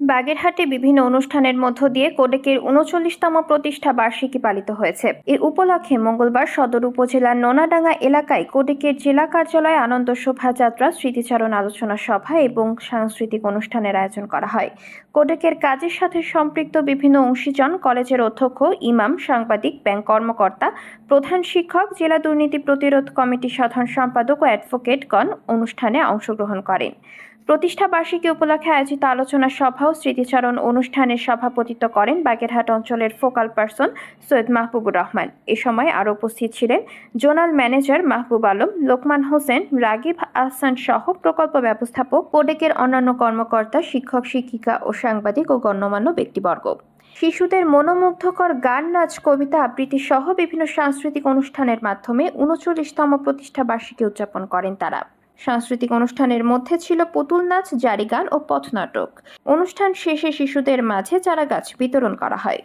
বাগেরহাটে বিভিন্ন অনুষ্ঠানের মধ্য দিয়ে কোডেকের উনচল্লিশতম প্রতিষ্ঠা বার্ষিকী পালিত হয়েছে। এ উপলক্ষে মঙ্গলবার সদর উপজেলার নোনাডাঙ্গা এলাকায় কোডেকের জেলা কার্যালয়ে আনন্দ শোভাযাত্রা, স্মৃতিচারণ আলোচনা সভা এবং সাংস্কৃতিক অনুষ্ঠানের আয়োজন করা হয়। কোডেকের কাজের সাথে সম্পৃক্ত বিভিন্ন অংশীজন, কলেজের অধ্যক্ষ, ইমাম, সাংবাদিক, ব্যাংক কর্মকর্তা, প্রধান শিক্ষক, জেলা দুর্নীতি প্রতিরোধ কমিটির সাধারণ সম্পাদক ও অ্যাডভোকেটগণ অনুষ্ঠানে অংশগ্রহণ করেন। প্রতিষ্ঠা বার্ষিকী উপলক্ষে আয়োজিত আলোচনা সভা ও স্মৃতিচারণ অনুষ্ঠানের সভাপতিত্ব করেন বাগেরহাট অঞ্চলের ফোকাল পার্সন সৈয়দ মাহবুবুর রহমান। এ সময় আরও উপস্থিত ছিলেন জোনাল ম্যানেজার মাহবুব আলম, লোকমান হোসেন, রাগিব আহসান সহ প্রকল্প ব্যবস্থাপক, কোডেকের অন্যান্য কর্মকর্তা, শিক্ষক, শিক্ষিকা ও সাংবাদিক ও গণ্যমান্য ব্যক্তিবর্গ। শিশুদের মনোমুগ্ধকর গান, নাচ, কবিতা আবৃত্তি সহ বিভিন্ন সাংস্কৃতিক অনুষ্ঠানের মাধ্যমে উনচল্লিশতম প্রতিষ্ঠা বার্ষিকী উদযাপন করেন তারা। সাংস্কৃতিক অনুষ্ঠানের মধ্যে ছিল পুতুল নাচ জারি গান ও পথনাটক অনুষ্ঠান শেষে শিশুদের মাঝে চারা গাছ বিতরণ করা হয়।